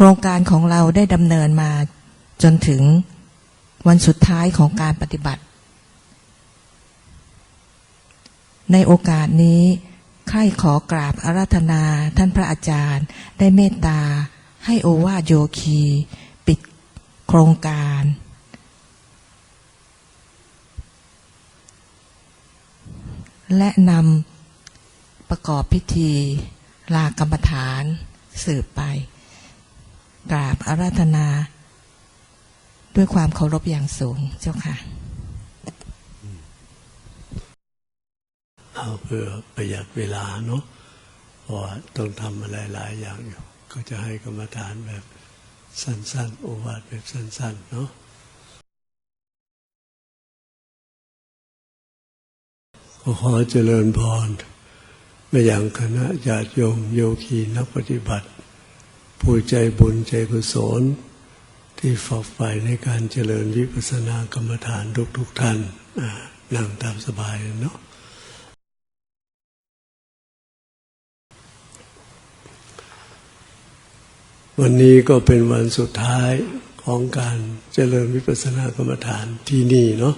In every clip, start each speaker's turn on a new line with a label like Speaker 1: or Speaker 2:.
Speaker 1: โครงการของเราได้ดำเนินมาจนถึงวันสุดท้ายของการปฏิบัติ ในโอกาสนี้ใครขอกราบอาราธนาท่านพระอาจารย์ ได้เมตตา ให้โอวาโยคี ปิดโครงการ และนำประกอบพิธีลากรรมฐานสืบไป กราบอาราธนา ด้วยความเคารพอย่างสูงเจ้าค่ะ
Speaker 2: เอาเพื่อประหยัดเวลาเนาะเพราะต้องทำอะไรหลายอย่างอยู่ ก็จะให้กรรมฐานแบบสั้นๆโอวาทแบบสั้นๆเนาะขอเจริญพรไปยังคณะญาติโยมโยคีนักปฏิบัติ ผู้ใจบุญใจกุศลที่ฝักใฝ่ในการเจริญวิปัสสนากรรมฐานทุกๆท่านนั่งตามสบายเนาะวันนี้ก็เป็นวันสุดท้ายของการเจริญวิปัสสนากรรมฐานที่นี่เนาะ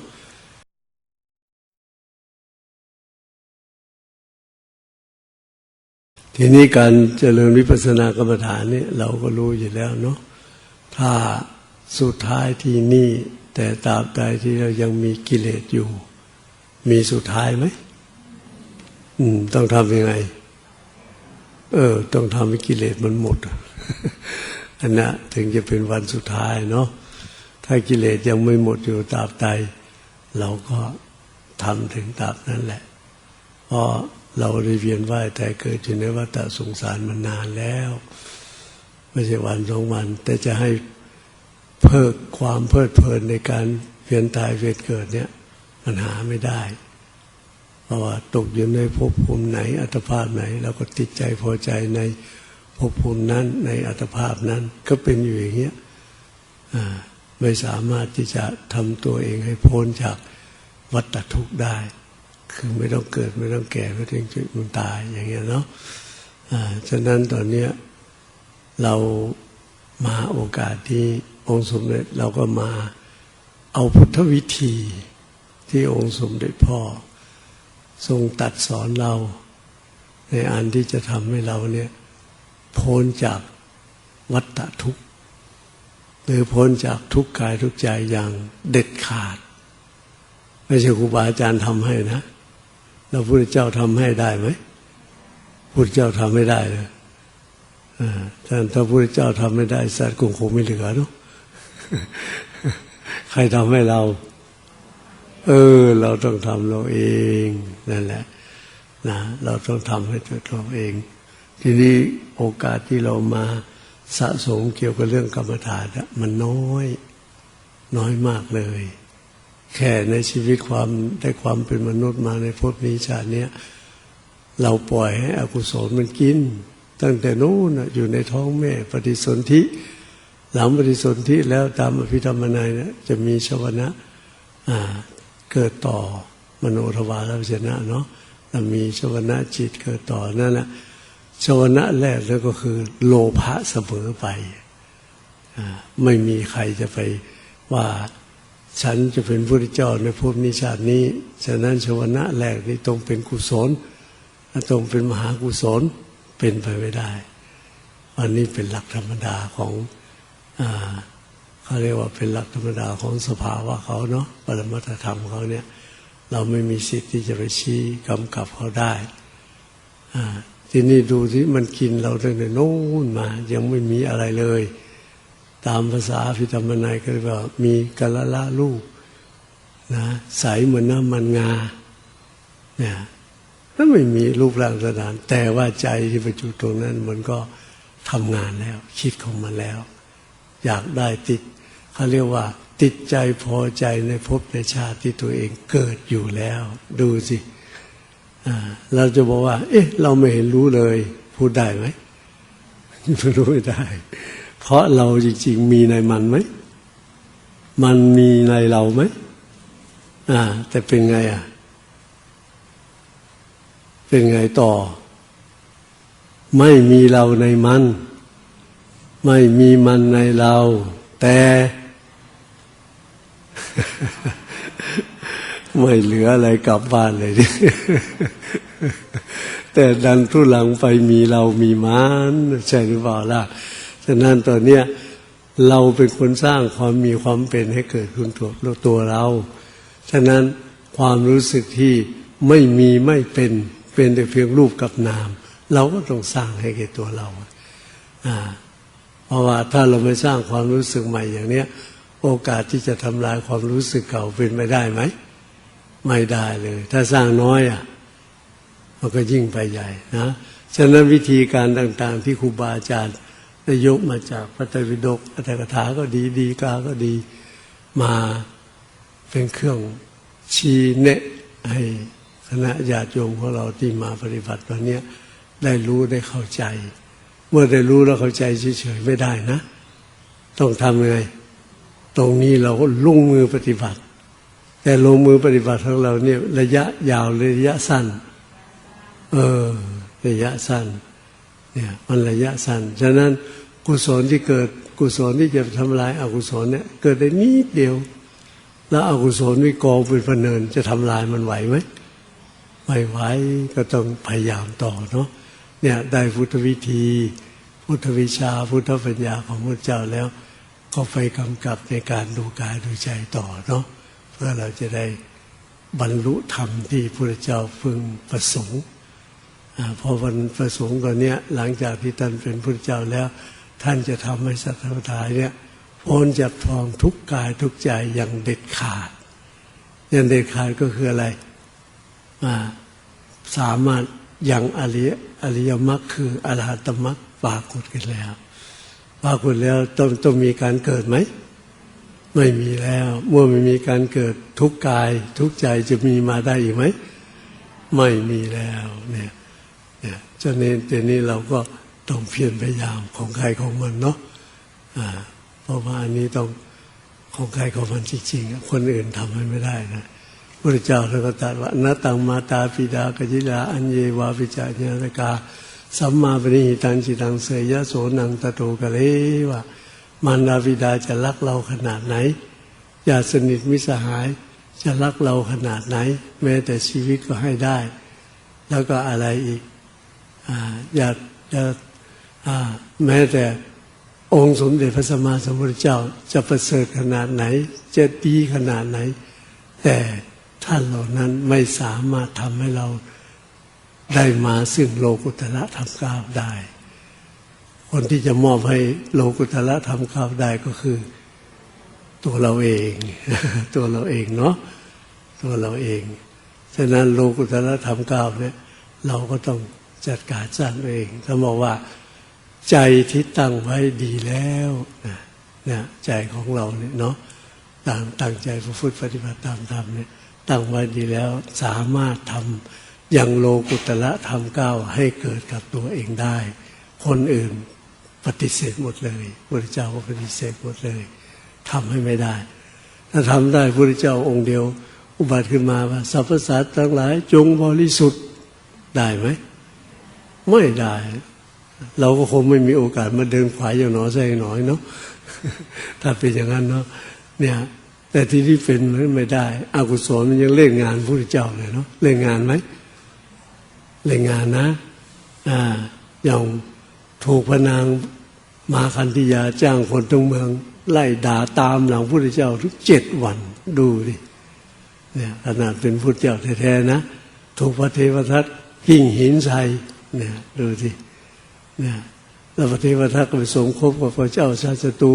Speaker 2: ทีนี้การเจริญวิปัสสนากรรมฐานนี่เราก็รู้อยู่แล้วเนาะถ้าสุดท้ายที่นี่ แต่ตราบใดที่เรายังมีกิเลสอยู่ มีสุดท้ายไหมอืม ต้องทำยังไง เออ ต้องทำให้กิเลสมันหมดอันนั้ถึงจะเป็นวันสุดท้ายเนาะถ้ากิเลสยังไม่หมดอยู่ตราบใดเราก็ทำถึงตราบนั้นแหละเพราะ เราได้เวียนว่ายแต่เกิดอยู่ในวัฏสงสารมานานแล้ว ไม่ใช่วันสองวัน แต่จะให้เพิกความเพลิดเพลินในการเวียนตายเวียนเกิดเนี่ยมันหาไม่ได้เพราะว่าตกอยู่ในภพภูมิไหนอัตภาพไหนเราก็ติดใจพอใจในภพภูมินั้นในอัตภาพนั้นก็เป็นอยู่อย่างเงี้ยไม่สามารถที่จะทำตัวเองให้พ้นจากวัฏทุกข์ได้ คือไม่ต้องเกิดไม่ต้องแก่ไม่ต้องเจ็บมันตายอย่างเงี้ยเนาะฉะนั้นตอนเนี้ยเรามาโอกาสที่องค์สมเด็จเราก็มาเอาพุทธวิธีที่องค์สมเด็จพ่อ ทรงตัดสอนเรา ในอันที่จะทำให้เราเนี่ยพ้นจากวัฏฏะทุกข์หรือพ้นจากทุกข์กายทุกใจอย่างเด็ดขาด ไม่ใช่ครูบาอาจารย์ทำให้นะ เราพุทธเจ้าทำให้ได้ไหมพุทธเจ้าทำไม่ได้เลยอ่าถ้าถ้าพุทธเจ้าทำไม่ได้สัตว์คงคงไม่เหลือเนาะใครทำให้เรา เออ เราต้องทำเราเองนั่นแหละนะเราต้องทำให้ตัวเราเอง ทีนี้โอกาสที่เรามาสะสมเกี่ยวกับเรื่องกรรมฐานอะมันน้อย น้อยมากเลย แค่ในชีวิตความได้ความเป็นมนุษย์มาในภพนี้ชาติเนี้ยเราปล่อยให้อกุศลมันกิน ตั้งแต่นู้นอยู่ในท้องแม่ปฏิสนธิหลังปฏิสนธิแล้วตามอภิธรรมนัยนะจะมีชวนะอ่าเกิดต่อมโนทวารวิจนะเนาะแล้วมีชวนะจิตเกิดต่อนั่นแหละชวนะแรกแล้วก็คือ โลภะเสมอไปอไม่มีใครจะไปว่า ฉันจะเป็นพระเจ้าในภพนี้ชาตินี้ ฉะนั้นชวนะแรกนี้ต้องเป็นกุศลต้องเป็นมหากุศลเป็นไปไม่ได้ อันนี้เป็นหลักธรรมดาของอเขาเรียกว่าเป็นหลักธรรมดาของสภาวะเขาเนาะปรมัตธรรมเขาเนี่ย เราไม่มีสิทธิ์ที่จะไปชี้กำกับเขาได้ทีนี้ดูที่มันกินเราตั้งแต่โน้นมา ยังไม่มีอะไรเลย ตามภาษาพิธรรมนัยก็เรียกว่ามีกะละละลูกนะใสเหมือนน้ำมันงาเนี่ยแล้วไม่มีรูปร่างสถาน แต่ว่าใจที่ประจุตรงนั้นมันก็ทำงานแล้ว คิดของมันแล้ว อยากได้ติดเขาเรียกว่า ติดใจพอใจในภพในชาติที่ตัวเองเกิดอยู่แล้ว ดูสิเราจะบอกว่า เอ๊ะ เราไม่เห็นรู้เลย พูดได้ไหมรู้ไม่ได้ เพราะเราจริง ๆ มีในมันไหม มันมีในเราไหม อ่า แต่เป็นไงอะ เป็นไงต่อ ไม่มีเราในมัน ไม่มีมันในเรา แต่ ไม่เหลืออะไรกลับบ้านเลยดิแต่ดันทุลังไปมีเรามีมัน ใช่หรือเปล่าล่ะะนั้นตอนเนี้ยเราเป็นคนสร้างความมีความเป็นให้เกิดขึ้นตัวตัวเรา ฉะนั้นความรู้สึกที่ไม่มีไม่เป็นเป็นแต่เพียงรูปกับนาม เราก็ต้องสร้างให้แก่ตัวเราอ่าเพราะว่าถ้าเราไม่สร้างความรู้สึกใหม่อย่างเนี้ย โอกาสที่จะทำลายความรู้สึกเก่าเป็นไปได้ไหมไม่ได้เลย ถ้าสร้างน้อยอะมันก็ยิ่งไปใหญ่นะฉะนั้นวิธีการต่างๆที่ครูบาอาจารย์ ได้ยกมาจากพระไตรปิฎกอัตถกถาก็ดีดีกาก็ดีมาเป็นเครื่องชี้แนะให้คณะญาติโยมของเราที่มาปฏิบัติวันนี้ได้รู้ได้เข้าใจ เมื่อได้รู้แล้วเข้าใจเฉยๆไม่ได้นะ ต้องทำไง ตรงนี้เราก็ลุ่งมือปฏิบัติ แต่ลงมือปฏิบัติของเราเนี่ยระยะยาวระยะสั้น เออ ระยะสั้น เนี่ยมันระยะสั้น ฉะนั้น กุศลที่เกิดกุศลที่จะทำลายอากุศลเนี่ยเกิดได้นิดเดียว แล้วอกุศลวิกองเป็นพเนินจะทำลายมันไหวไหมไม่ไหวก็ต้องพยายามต่อเนาะเนี่ยได้พุทธวิธี พุทธวิชาพุทธปัญญาของพระเจ้าแล้ว ก็ไปกำกับในการดูกายดูใจต่อเนาะเพื่อเราจะได้บรรลุธรรมที่พระเจ้าพึงประสงค์พอวันประสงค์ตอนเนี้ยหลังจากที่ท่านเป็นพระเจ้าแล้ว ท่านจะทำให้สัตว์ทั้งหลายเนี่ยพ้นจากทองทุกกายทุกใจอย่างเด็ดขาด อย่างเด็ดขาดก็คืออะไรอ่าสามารถอยังอริยอริยมรรคคืออรหัตมรรคปรากฏกันแล้วปรากฏแล้วต้องต้องมีการเกิดไหม ไม่มีแล้วเมื่อไม่มีการเกิดทุกกาย ทุกใจจะมีมาได้อีกไหม ไม่มีแล้วเนี่ยเนี่ยฉะนั้เดี๋ยวนี้เราก็ ต้องเพียรพยายามของใครของมันเนาะอ่าเพราะว่าอันนี้ต้องของใครของมันจริงๆ คนอื่นทำให้ไม่ได้นะพระเจ้าท่านก็ตรัสว่านาตังมาตาปิดากจิลาอัญเยวาปิจาญาตกาสัมมาปณิหิตังจิตังเสยยะโสนังตะโตกะเลว่ามารดาบิดาจะรักเราขนาดไหนญาติสนิทมิสหายจะรักเราขนาดไหน แม้แต่ชีวิตก็ให้ได้ แล้วก็อะไรอีกออยากจะ แม้แต่องค์สมเด็จพระสัมมาสัมพุทธเจ้าจะประเสริฐขนาดไหน จะดีขนาดไหน แต่ท่านเหล่านั้นไม่สามารถทำให้เราได้มาซึ่งโลกุตละธรรมก้าวได้ คนที่จะมอบให้โลกุตละธรรมก้าวได้ก็คือ ตัวเราเอง ตัวเราเองเนาะตัวเราเองฉะนั้นโลกุตละธรรมก้าวเนี่ยเราก็ต้องจัดการสร้างเองถ้าบอกว่า ใจที่ตั้งไว้ดีแล้วนะเนี่ยใจของเราเนี่ยเนาะต่างตั้งใจประพฤติปฏิบัติตามธรรมเนี่ยตั้งไว้ดีแล้วสามารถทำอย่างโลกุตละธรรมก้าวให้เกิดกับตัวเองได้ คนอื่นปฏิเสธหมดเลยพระเจ้าก็ปฏิเสธหมดเลยทำให้ไม่ได้ ถ้าทำได้พระเจ้าองค์เดียว อุบัติขึ้นมาว่าสรรพสัตว์ทั้งหลายจงบริสุทธิ์ได้ไหมไม่ได้ เราก็คงไม่มีโอกาสมาเดินขวายอย่างหนอใส่หน่อยเนาะถ้าเป็นอย่างนั้นเนาะเนี่ย แต่ที่ที่เป็นมันไม่ได้อากุศลมันยังเล่นงานพระเจ้าเลยเนาะเล่นงานไหมเล่นงานนะ อ่าอย่างถูกพนางมาคันธิยาจ้างคนทั้งเมือง ไล่ด่าตามหลังพระเจ้าทุกเจ็ดวันดูดิเนี่ยขนาดเป็นพุทธเจ้าแท้ๆนะ ถูกพระเทวทัตกิ่งหินใส่เนี่ยดูสิ นี่ยแล้วพระเทวทัตก็ไปสมคบกับพระเจ้าชาติศัตรู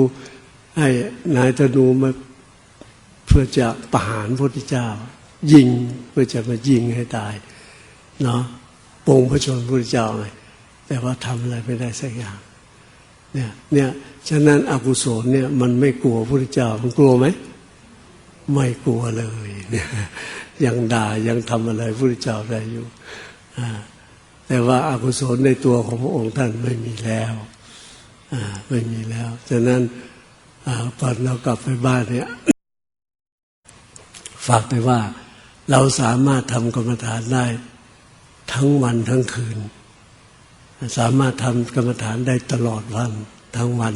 Speaker 2: ให้นายธนูมาเพื่อจะประหารพระพุทธเจ้า ยิงเพื่อจะมายิงให้ตายเนาะปงพระชนพระพุทธเจ้าไงแต่ว่าทำอะไรไม่ได้สักอย่างเนี่ยเนี่ยฉะนั้นอกุศลเนี่ยมันไม่กลัวพระพุทธเจ้ามันกลัวไหมไม่กลัวเลยเนี่ยยังด่ายังทำอะไรพระพุทธเจ้าได้อยู่อ่า แต่ว่าอากุศลในตัวของพระองค์ท่านไม่มีแล้วไม่มีแล้วฉะนั้นอ่าก่อนเรากลับไปบ้านเนี่ยฝากไปว่าเราสามารถทำกรรมฐานได้ทั้งวันทั้งคืน สามารถทำกรรมฐานได้ตลอดวันทั้งวัน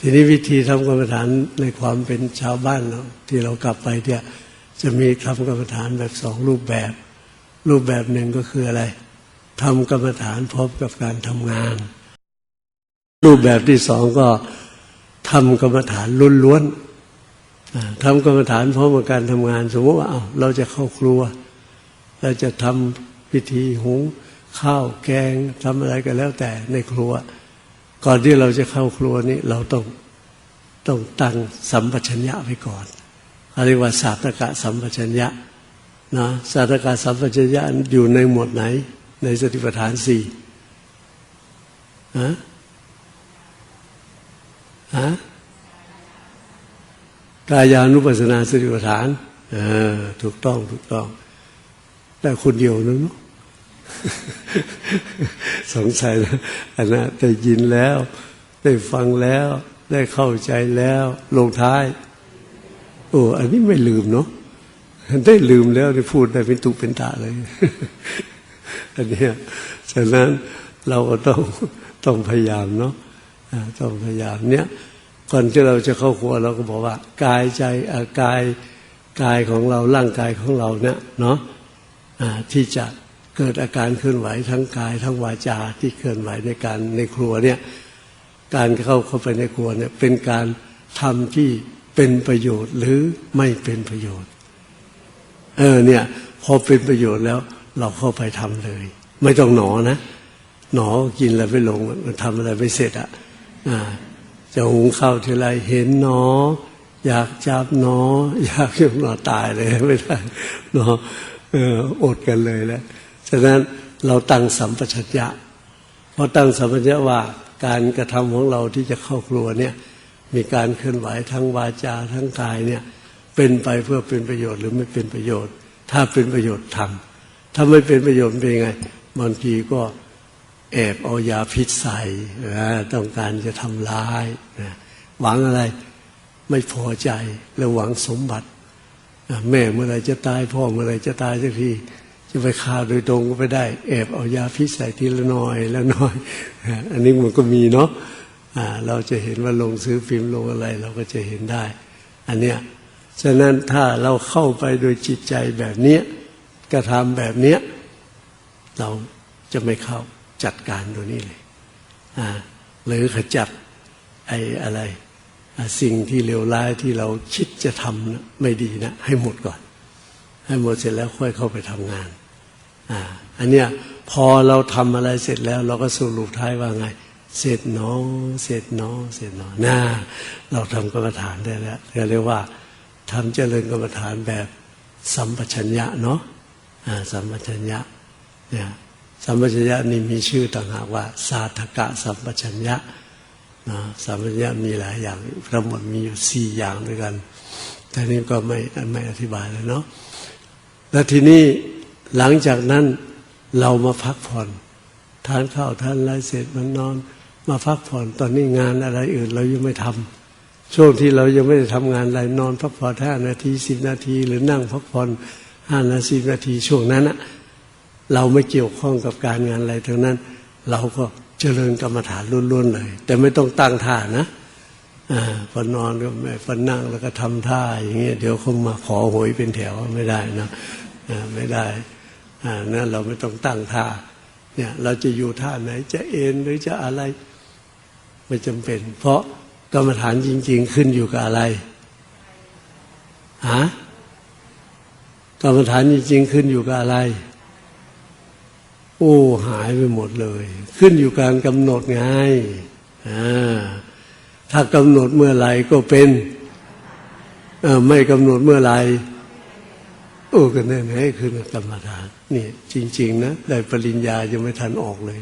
Speaker 2: ทีนี้วิธีทำกรรมฐานในความเป็นชาวบ้านเราที่เรากลับไปเนี่ยจะมีทำกรรมฐานแบบสองรูปแบบ รูปแบบหนึ่งก็คืออะไร ทำกรรมฐานพร้อมกับการทำงาน รูปแบบที่สองก็ทำกรรมฐานล้วนๆอ่าทำกรรมฐานพร้อมกับการทำงาน สมมติว่าเอาเราจะเข้าครัว เราจะทำพิธีหุงข้าวแกงทำอะไรก็แล้วแต่ในครัว ก่อนที่เราจะเข้าครัวนี้เราต้องต้องตั้งสัมปชัญญะไว้ก่อนเขาเรียกว่าศาสตกะสัมปชัญญะนะศาสตกะสัมปชัญญะอยู่ในหมวดไหน ในสติปัฏฐานสี่ฮะฮะกายานุปัสสนาสติปัฏฐานเออถูกต้องถูกต้อง แต่คนเดียวนะเนาะสงสัยนะอันนั้นได้ยินแล้ว ได้ฟังแล้ว ได้เข้าใจแล้ว ลงท้าย โอ้อันนี้ไม่ลืมเนาะได้ลืมแล้วได้พูดได้เป็นตุเป็นตาเลย อันเนี้ยฉะนั้นเราก็ต้องต้องพยายามเนาะต้องพยายามเนี้ยก่อนที่เราจะเข้าครัวเราก็บอกว่ากายใจกายกายของเราร่างกายของเราเนี่ยเนาะอ่าที่จะเกิดอาการเคลื่อนไหวทั้งกายทั้งวาจาที่เคลื่อนไหวในการในครัวเนี่ยการเข้าเข้าไปในครัวเนี่ยเป็นการทำที่เป็นประโยชน์หรือไม่เป็นประโยชน์ เออเนี่ยพอเป็นประโยชน์แล้ว เราเข้าไปทำเลย ไม่ต้องหนอนะหนอกินแล้วไม่ลงมันทำอะไรไม่เสร็จอะอ่าจะหุงข้าวทีไรเห็นหนอ อยากจับหนอ อยากยกหนอตายเลยไม่ได้หนอเอออดกันเลยแล้วฉะนั้นเราตั้งสัมปชัญญะพอตั้งสัมปชัญญะว่าการกระทำของเราที่จะเข้าครัวเนี่ยมีการเคลื่อนไหวทั้งวาจาทั้งกายเนี่ยเป็นไปเพื่อเป็นประโยชน์หรือไม่เป็นประโยชน์ ถ้าเป็นประโยชน์ทำ ถ้าไม่เป็นประโยชน์เป็นยังไง บางทีก็แอบเอายาพิษใส่นะต้องการจะทำร้ายนะหวังอะไรไม่พอใจแล้วหวังสมบัติ แม่เมื่อไรจะตายพ่อเมื่อไรจะตายสักทีจะไปฆ่าโดยตรงก็ไม่ได้ แอบเอายาพิษใส่ทีละน้อยละน้อย อันนี้มันก็มีเนาะอ่าเราจะเห็นว่าลงซื้อฟิล์มลงอะไร เราก็จะเห็นได้ อันเนี้ยฉะนั้นถ้าเราเข้าไปโดยจิตใจแบบเนี้ย กระทำแบบเนี้ยเราจะไม่เข้าจัดการตัวนี้เลยหรือขจัดไอ้อะไร สิ่งที่เลวร้ายที่เราคิดจะทำนะไม่ดีนะ ให้หมดก่อน ให้หมดเสร็จแล้วค่อยเข้าไปทำงานอ่าอันเนี้ยพอเราทำอะไรเสร็จแล้ว เราก็สรุปท้ายว่าไง เสร็จเนอเสร็จเนอเสร็จเนอน่าเราทำกรรมฐานได้แล้วเรียกว่าทำเจริญกรรมฐานแบบสัมปชัญญะเนาะ สัมปชัญญะเนี่ยสัมปชัญญะนี่มีชื่อต่างหากว่า สาธกะสัมปชัญญะนะสัมปชัญญะมีหลายอย่างทั้งหมดมีอยู่สี่อย่างด้วยกันแต่นี้ก็ไม่ไม่อธิบายเลยเนาะแล้วทีนี้หลังจากนั้นเรามาพักผ่อนทานข้าวทานอะไรเสร็จมันนอน มาพักผ่อนตอนนี้งานอะไรอื่น เรายังไม่ทำช่วงที่เรายังไม่ได้ทำงานอะไรนอนพักผ่อนห้านาทีสิบนาที หรือนั่งพักผ่อน ห้านาทีนาทีช่วงนั้นอะเราไม่เกี่ยวข้องกับการงานอะไรทั้งนั้น เราก็เจริญกรรมฐานล้วนๆเลย แต่ไม่ต้องตั้งท่านะอ่าพอนอนก็ไม่พอนั่งแล้วก็ทำท่าอย่างเงี้ยเดี๋ยวเขามาขอหวยเป็นแถวไม่ได้นะอ่าไม่ได้อ่านั่นเราไม่ต้องตั้งท่าเนี่ยเราจะอยู่ท่าไหนจะเอ็นหรือจะอะไร ไม่จำเป็น เพราะกรรมฐานจริง ๆ ขึ้นอยู่กับอะไรฮะ รรมฐานจริงๆขึ้นอยู่กับอะไร โอ้หายไปหมดเลย ขึ้นอยู่การกำหนดไงถ้ากำหนดเมื่อไหร่ก็เป็นไม่กำหนดเมื่อไหร่โอ้ก็แน่ให้คือกรรมฐานนี่จริง ๆ นะได้ปริญญายังไม่ทันออกเลย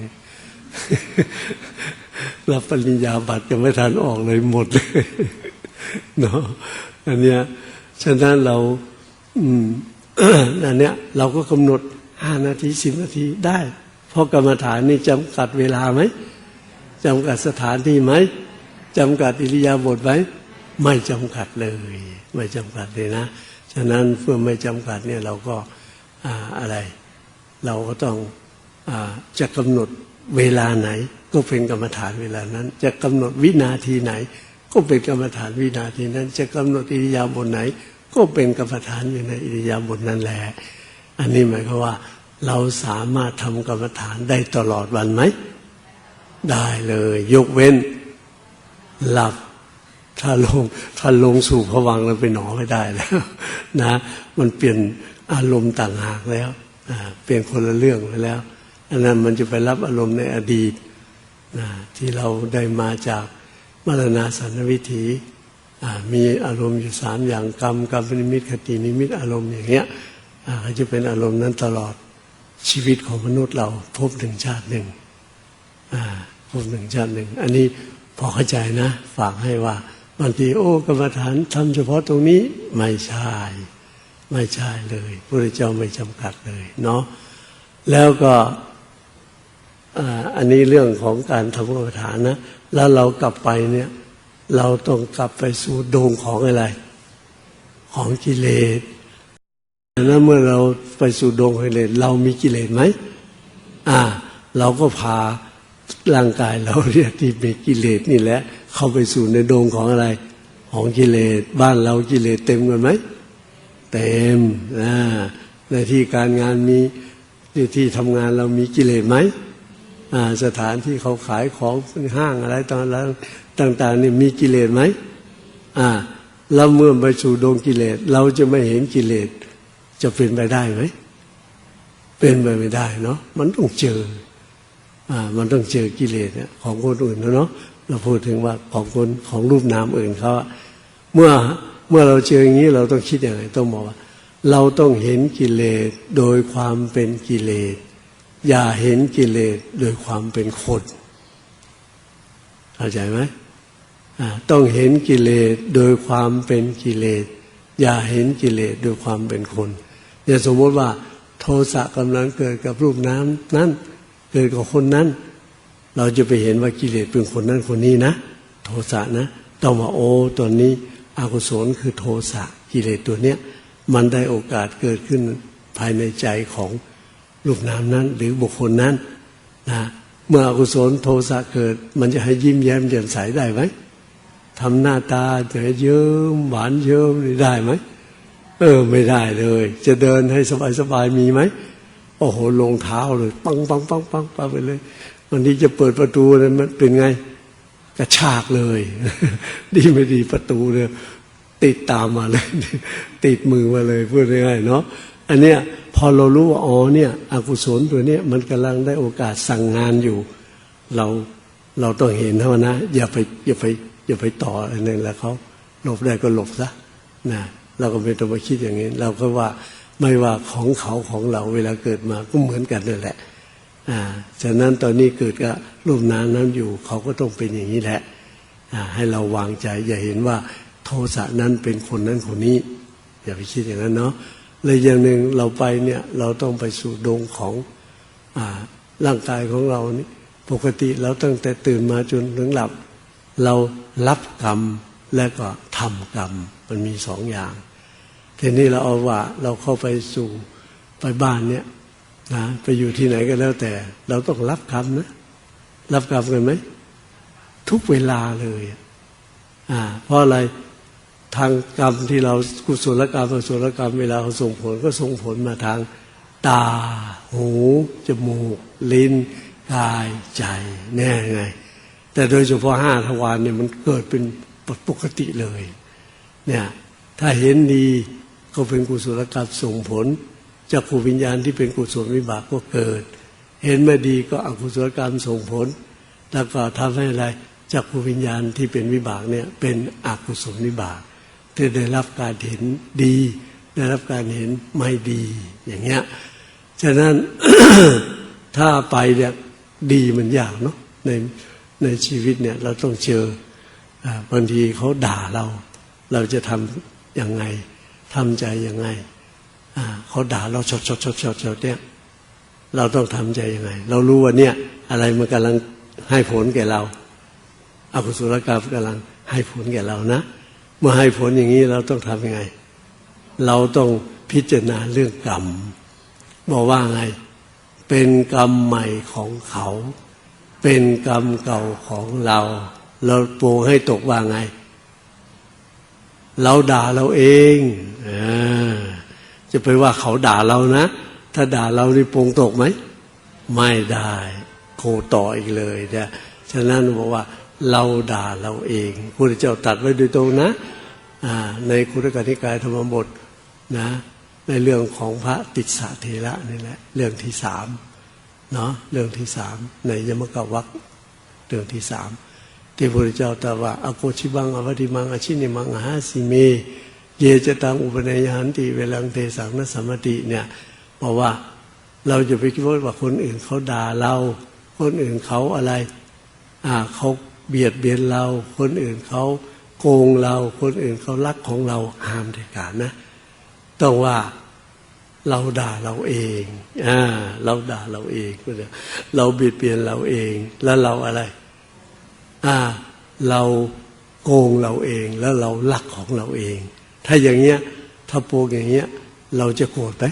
Speaker 2: รับปริญญาบัตรยังไม่ทันออกเลยหมดเลยเนาะอันเนี้ยฉะนั้นเรา อืม อันเนี้ยเราก็กำหนดห้านาทีสิบนาทีได้ เพราะกรรมฐานนี่จำกัดเวลาไหมจำกัดสถานที่ไหมจำกัดอิริยาบถไหมไม่จำกัดเลย ไม่จำกัดเลยนะ ฉะนั้นเพื่อไม่จำกัดเนี่ยเราก็อ่าอะไร เราก็ต้องอาจะกำหนดเวลาไหน ก็เป็นกรรมฐานเวลานั้น จะกำหนดวินาทีไหน ก็เป็นกรรมฐานวินาทีนั้น จะกำหนดอิริยาบถไหน ก็เป็นกรรมฐานอยู่ในอิริยาบถนั้นแหละ อันนี้หมายความว่า เราสามารถทำกรรมฐานได้ตลอดวันไหม ได้เลย ยกเว้นหลับถ้าลงถ้าลงสู่ผวังแล้วไปหนอไม่ได้แล้ว นะ มันเปลี่ยนอารมณ์ต่างหากแล้วเปลี่ยนคนละเรื่องไปแล้วอันนั้นมันจะไปรับอารมณ์ในอดีตนะที่เราได้มาจากมรณาสันวิถี มีอารมณ์อยู่สามอย่างกรรมกรรมนิมิตคตินิมิตอารมณ์อย่างเงี้ยอาก็จะเป็นอารมณ์นั้นตลอดชีวิตของมนุษย์เราพบหนึ่งชาติหนึ่งพบหนึ่งชาติหนึ่ง อันนี้พอเข้าใจนะ ฝากให้ว่าบางทีโอ้กรรมฐานทำเฉพาะตรงนี้ไม่ใช่ไม่ใช่เลยพระเจ้าไม่จำกัดเลยเนาะแล้วก็อันนี้เรื่องของการทำกรรมฐานนะ แล้วเรากลับไปเนี่ย เราต้องกลับไปสู่ดงของอะไร ของกิเลสดังนั้นเมื่อเราไปสู่ดงของกิเลสเรามีกิเลสไหมอ่า เราก็พาร่างกายเราเรียกที่มีกิเลสนี่แหละ เข้าไปสู่ในดงของอะไร ของกิเลสบ้านเรากิเลสเต็มกันไหมเต็มนะในที่การงานมีที่ที่ทำงานเรามีกิเลสไหมอ่าสถานที่เขาขายของห้างอะไรต่างๆ ต่างๆนี่มีกิเลสไหมอ่าแล้วเมื่อไปสู่ดวงกิเลส เราจะไม่เห็นกิเลส จะเป็นไปได้ไหมเป็นไปไม่ได้เนาะมันต้องเจออ่ามันต้องเจอกิเลสเนี่ยของคนอื่นนะเนาะเราพูดถึงว่าของคนของรูปนามอื่นเขาเมื่อเมื่อเราเจออย่างนี้เราต้องคิดอย่างไรต้องบอกว่า เราต้องเห็นกิเลสโดยความเป็นกิเลส อย่าเห็นกิเลสโดยความเป็นคนเข้าใจไหม ต้องเห็นกิเลสโดยความเป็นกิเลส อย่าเห็นกิเลสโดยความเป็นคน อย่าสมมติว่าโทสะกำลังเกิดกับรูปน้ำนั้นเกิดกับคนนั้น เราจะไปเห็นว่ากิเลสเป็นคนนั้นคนนี้นะ โทสะนะต้องว่าโอ้ตัวนี้อกุศลคือโทสะกิเลสตัวเนี้ยมันได้โอกาสเกิดขึ้นภายในใจของรูปนามนั้น หรือบุคคลนั้นนะเมื่ออกุศลโทสะเกิด มันจะให้ยิ้มแย้มแจ่มใสได้ไหม ทำหน้าตาจะให้เยิ้มหวานเยิ้มนี่ได้ไหมเออ ไม่ได้เลย จะเดินให้สบายสบายๆมีไหมโอ้โหลงเท้าเลย ปังปังปังปังปังไปเลยวันนี้จะเปิดประตูเลยมันเป็นไง กระชากเลย ดีไม่ดีประตูเนี่ยติดตามมาเลย ติดมือมาเลยพูดง่ายๆเนาะอันเนี้ยพอเรารู้ว่าอ๋อเนี่ย อกุศลตัวเนี้ยมันกำลังได้โอกาสสั่งงานอยู่ เราเราต้องเห็นเท่านะ อย่าไปอย่าไป อย่าไปต่ออะไรนั่นแหละเขาหลบได้ก็หลบซะนะเราก็ไม่ต้องมาคิดอย่างนี้ เราก็ว่าไม่ว่าของเขาของเราเวลาเกิดมาก็เหมือนกันนั่นแหละอ่าฉะนั้นตอนนี้เกิดกับรูปน้ำนั้นอยู่ เขาก็ต้องเป็นอย่างนี้แหละอ่าให้เราวางใจ อย่าเห็นว่าโทสะนั้นเป็นคนนั้นคนนี้ อย่าไปคิดอย่างนั้นเนาะเลยอย่างหนึ่งเราไปเนี่ยเราต้องไปสู่ดงของอ่าร่างกายของเรานี่ปกติเราตั้งแต่ตื่นมาจนถึงหลับ เรารับกรรมและก็ทำกรรมมันมีสองอย่างทีนี้เราเอาว่าเราเข้าไปสู่ไปบ้านเนี่ยนะไปอยู่ที่ไหนก็แล้วแต่ เราต้องรับกรรมนะรับกรรมกันไหมทุกเวลาเลยอ่าเพราะอะไรทางกรรมที่เรากุศลกรรมอกุศลกรรมเวลาเขาส่งผลก็ส่งผลมาทางตา หู จมูก ลิ้น กาย ใจ แน่ไง แต่โดยเฉพาะห้าทวารเนี่ยมันเกิดเป็นปกติเลย เนี่ยถ้าเห็นดีก็เป็นกุศลกรรมส่งผลจากขูวิญญาณที่เป็นกุศลวิบากก็เกิด เห็นไม่ดีก็อกุศลกรรมส่งผล แล้วก็ทำให้อะไรจากขูวิญญาณที่เป็นวิบากเนี่ยเป็นอกุศลวิบากที่ได้รับการเห็นดี ได้รับการเห็นไม่ดีอย่างเงี้ยฉะนั้นถ้าไปเนี่ยดีมันยากเนาะใน ในชีวิตเนี่ยเราต้องเจอบางทีเขาด่าเรา เราจะทำยังไงทำใจยังไงเขาด่าเราชดชดชดชดชดเนี่ยเราต้องทำใจยังไง เรารู้ว่าเนี่ย อะไรมันกำลังให้ผลแก่เราอกุศลกรรมกำลังให้ผลแก่เรานะ เมื่อให้ผลอย่างนี้เราต้องทำยังไง เราต้องพิจารณาเรื่องกรรมบอกว่าไง เป็นกรรมใหม่ของเขา เป็นกรรมเก่าของเรา เราโปรงให้ตกว่าไง เราด่าเราเองอจะไปว่าเขาด่าเรานะ ถ้าด่าเรานี่โปรงตกไหม ไม่ได้โคต่ออีกเลยนะฉะนั้นบอกว่าเราด่าเราเองพระเจ้าตัดไว้โดยตรงนะในคุรกนิกายธรรมบทนะ ในเรื่องของพระติสสะเทระนี่แหละเรื่องที่สาม เนาะเรื่องที่สามในยมกวักเรื่องที่สามที่พระพุทธเจ้าตรัสว่าอโกชิบังอวติมังอชินิมังอาหาสิเม เยจะตังอุปนัยหันติเวลังเทสังนสมติเนี่ยบอกว่าเราจะไปคิดว่าคนอื่นเขาด่าเรา คนอื่นเขาอะไรอ่าเขาเบียดเบียนเรา คนอื่นเขาโกงเรา คนอื่นเขาลักของเราห้ามเด็ดขาดนะต้องว่า เราด่าเราเอง อ่า เราด่าเราเองเราเบียดเบียนเราเอง แล้วเราอะไร อ่า เราโกงเราเอง แล้วเราลักของเราเอง ถ้าอย่างเงี้ย ถ้าโปกอย่างเงี้ย เราจะโกรธไหม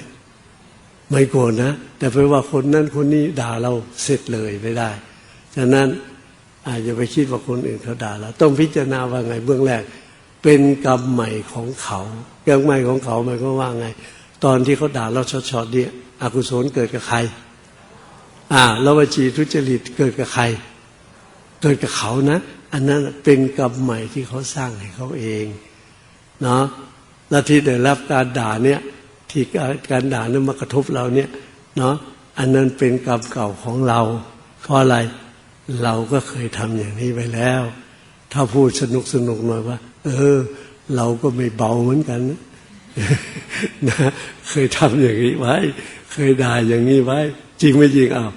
Speaker 2: ไม่โกรธนะ แต่ไปว่าคนนั้นคนนี้ด่าเราเสร็จเลยไม่ได้ ฉะนั้นอาจจะไปคิดว่าคนอื่นเขาด่าเราต้องพิจารณาว่าไงเบื้องแรก เป็นกรรมใหม่ของเขากรรมใหม่ของเขาหมายความว่าไง ตอนที่เขาด่าเราช็อตๆเนี่ยอกุศลเกิดกับใคร อ่าแล้ววจีทุจริตเกิดกับใคร เกิดกับเขานะ อันนั้นเป็นกรรมใหม่ที่เขาสร้างให้เขาเองเนาะแล้วที่ได้รับการด่าเนี่ยที่การด่านั้นมากระทบเราเนี่ยเนาะอันนั้นเป็นกรรมเก่าของเรา เพราะอะไรเราก็เคยทำอย่างนี้ไปแล้ว ถ้าพูดสนุกสนุกหน่อยว่า เออ เราก็ไม่เบาเหมือนกันนะ นะเคยทำอย่างนี้ไว้ เคยด่าอย่างนี้ไว้ จริงไม่จริงอ้าว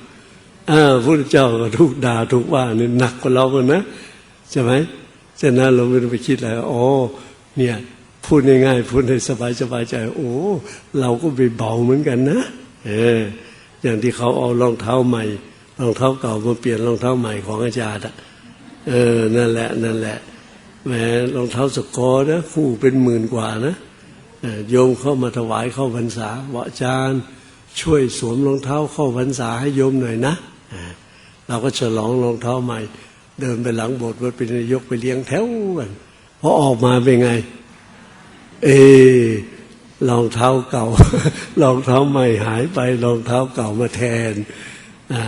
Speaker 2: อ้าวพระเจ้าก็ทุกด่าทุกว่าเนี่ยหนักกว่าเราคนนะใช่ไหมฉะนั้นเราไม่ต้องไปคิดอะไรอ๋อเนี่ยพูดง่ายๆพูดให้สบายสบายใจ โอ้เราก็ไปเบาเหมือนกันนะเอออย่างที่เขาเอารองเท้าใหม่รองเท้าเก่ามาเปลี่ยนรองเท้าใหม่ของอาจารย์อะเออนั่นแหละนั่นแหละแหมรองเท้าสกอนะคู่เป็นหมื่นกว่านะ โยมเข้ามาถวายเข้าพรรษาว่าอาจารย์ช่วยสวมรองเท้าเข้าพรรษาให้โยมหน่อยนะเราก็ฉลองรองเท้าใหม่ เดินไปหลังโบสถ์ว่าเป็นยกไปเลี้ยงแถวกันพอออกมาเป็นไง เอรองเท้าเก่ารองเท้าใหม่หายไปรองเท้าเก่ามาแทนอ่า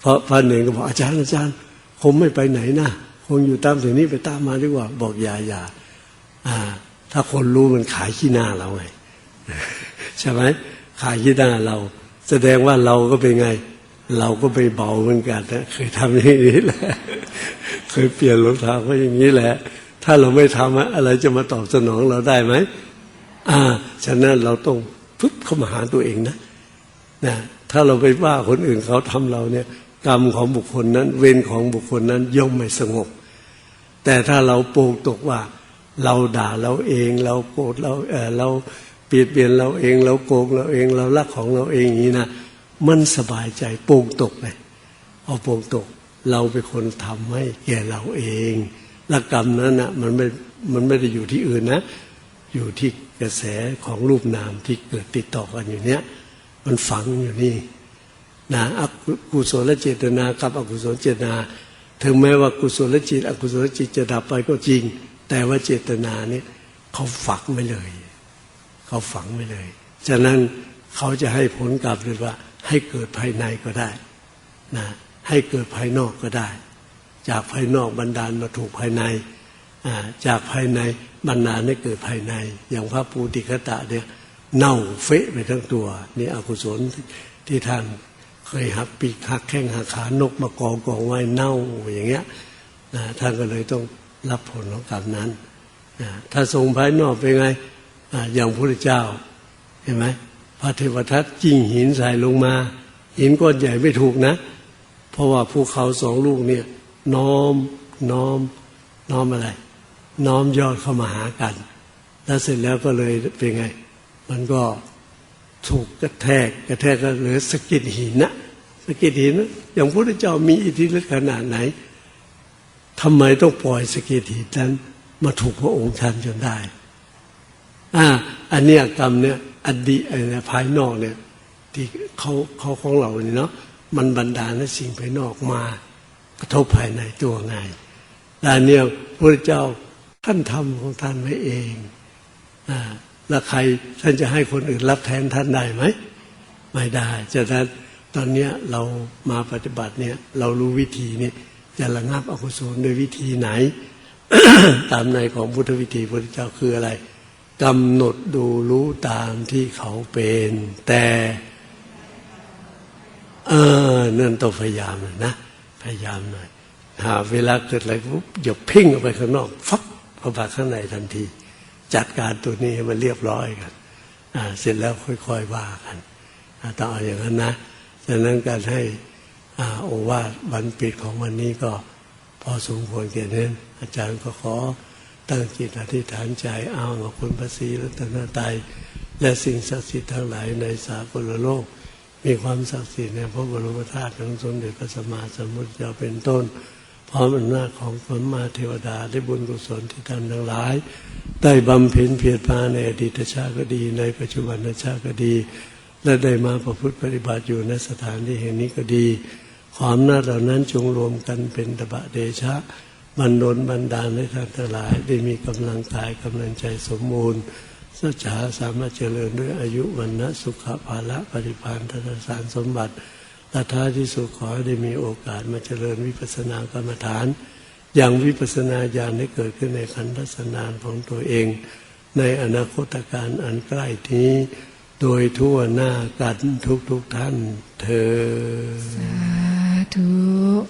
Speaker 2: เพราะพระหนึ่งก็บอกอาจารย์อาจารย์คงไม่ไปไหนนะคงอยู่ตามสิ่งนี้ไปตามมาดีกว่า บอกอย่าอย่าอ่า ถ้าคนรู้มันขายขี้หน้าเราไงใช่ไหมขายขี้หน้าเรา แสดงว่าเราก็เป็นไง เราก็ไปเบาเหมือนกันนะเคยทำอย่างนี้แหละ เคยเปลี่ยนรองเท้าก็อย่างนี้แหละ ถ้าเราไม่ทำอะไรจะมาตอบสนองเราได้ไหมอ่าฉะนั้นเราต้องพึบเข้ามาหาตัวเองนะนะถ้าเราไปว่าคนอื่นเขาทำเราเนี่ย กรรมของบุคคลนั้น เวรของบุคคลนั้นย่อมไม่สงบ แต่ถ้าเราโปรงตกว่า เราด่าเราเอง เราโกรธเราเออเราเปลี่ยนเปลี่ยนเราเอง เราโกงเราเอง เราลักของเราเองอย่างนี้นะมันสบายใจโปร่งตกเลยพอาโปร่งตก เราเป็นคนทำให้แก่เราเองละกรรมนั้นนะมันไม่มันไม่ได้อยู่ที่อื่นนะ อยู่ที่กระแสของรูปนามที่เกิดติดต่อกันอยู่เนี้ยมันฝังอยู่นี่นะอกุศลเจตนากับอกุศลเจตนา ถึงแม้ว่ากุศลจิต อกุศลจิตจะดับไปก็จริง แต่ว่าเจตนาเนี่ยเขาฝังไม่เลย เขาฝังไม่เลย ฉะนั้นเขาจะให้ผลกลับเลยว่า ให้เกิดภายในก็ได้นะให้เกิดภายนอกก็ได้ จากภายนอกบันดาลมาถูกภายในจากภายในบรรดาลให้เกิดภายใน อย่างพระปูติคตะเนี่ยเน่าเฟะไปทั้งตัวนี่อกุศลที่ท่านเคยหักปีกหักแข้งหักขานกมากองกองไว้เน่าอย่างเงี้ยนะท่านก็เลยต้อง รับผลของกรรมนั้นถ้าทรงภายนอกเป็นไงอย่างพระเจ้าเห็นไหมพระเทวทัตจิ้งหินใส่ลงมา หินก้อนใหญ่ไม่ถูกนะ เพราะว่าภูเขาสองลูกเนี่ย น้อมน้อม น้อมอะไร น้อมยอดเข้ามาหากัน แล้วเสร็จแล้วก็เลยเป็นไง มันก็ถูกกระแทกกระแทกก็เหลือสะกิดหินนะสะกิดหินนะอย่างพระเจ้ามีอิทธิฤทธิ์ขนาดไหน ทำไมต้องปล่อยสะกิดหินนั้น มาถูกพระองค์ท่านจนได้อ่าอันเนี้ยกรรมเนี่ยอดีตเนี่ยภายนอกเนี่ย ที่เขาเขาของเราเนี่ยเนาะมันบันดาลให้สิ่งภายนอกมากระทบภายในตัวไงด้านเนี้ยพระเจ้าท่านทำของท่านไว้เองอ่าแล้วใครท่านจะให้คนอื่นรับแทนท่านได้ไหมไม่ได้ฉะนั้นตอนเนี้ยเรามาปฏิบัติเนี่ยเรารู้วิธีนี่ จะระงับอกุศลโดยวิธีไหน ตามในของพุทธวิธีพระพุทธเจ้าคืออะไรกำหนดดูรู้ตามที่เขาเป็น แต่เออนั่นต้องพยายามหน่อยนะพยายามหน่อยหาเวลาเกิดอะไรปุ๊บอย่าเพ่งออกไปข้างนอกฟับเข้ามาข้างในทันที จัดการตัวนี้ให้มันเรียบร้อยกันอ่าเสร็จแล้วค่อยๆว่ากันอ่าต้องเอาอย่างนั้นนะฉะนั้นการให้ โอวาทวันปิดของวันนี้ก็พอสมควรแก่นั้นอาจารย์ก็ขอตั้งจิตอธิษฐานใจอ้างกับคุณพระศรีรัตนตรัยและสิ่งศักดิ์สิทธิ์ทั้งหลายในสากลโลก มีความศักดิ์สิทธิ์ในพระบรมธาตุของสมเด็จพระสัมมาสัมพุทธเจ้าเป็นต้น พร้อมอำนาจของพระมาเทวดาได้บุญกุศลที่ท่านทั้งหลายได้บำเพ็ญเพียรมาในอดีตชาติก็ดีในปัจจุบันชาติก็ดี และได้มาประพฤติปฏิบัติอยู่ในสถานที่แห่งนี้ก็ดี ความนาจเหล่านั้นจงรวมกันเป็นตบะเดชะบันดลบันดาลให้ท่านทั้งหลายได้มีกำลังกายกำลังใจสมบูรณ์สัจจะสามารถเจริญด้วยอายุวันนะสุขภาละปฏิภาณธนสารสมบัติและท้ายที่สุดขอได้มีโอกาสมาเจริญวิปัสสนากรรมฐาน อย่างวิปัสสนาญาณให้เกิดขึ้นในขันธสนานของตัวเอง ในอนาคตการอันใกล้นี้โดยทั่วหน้ากันทุกทุกท่านเธอ
Speaker 1: สาธุ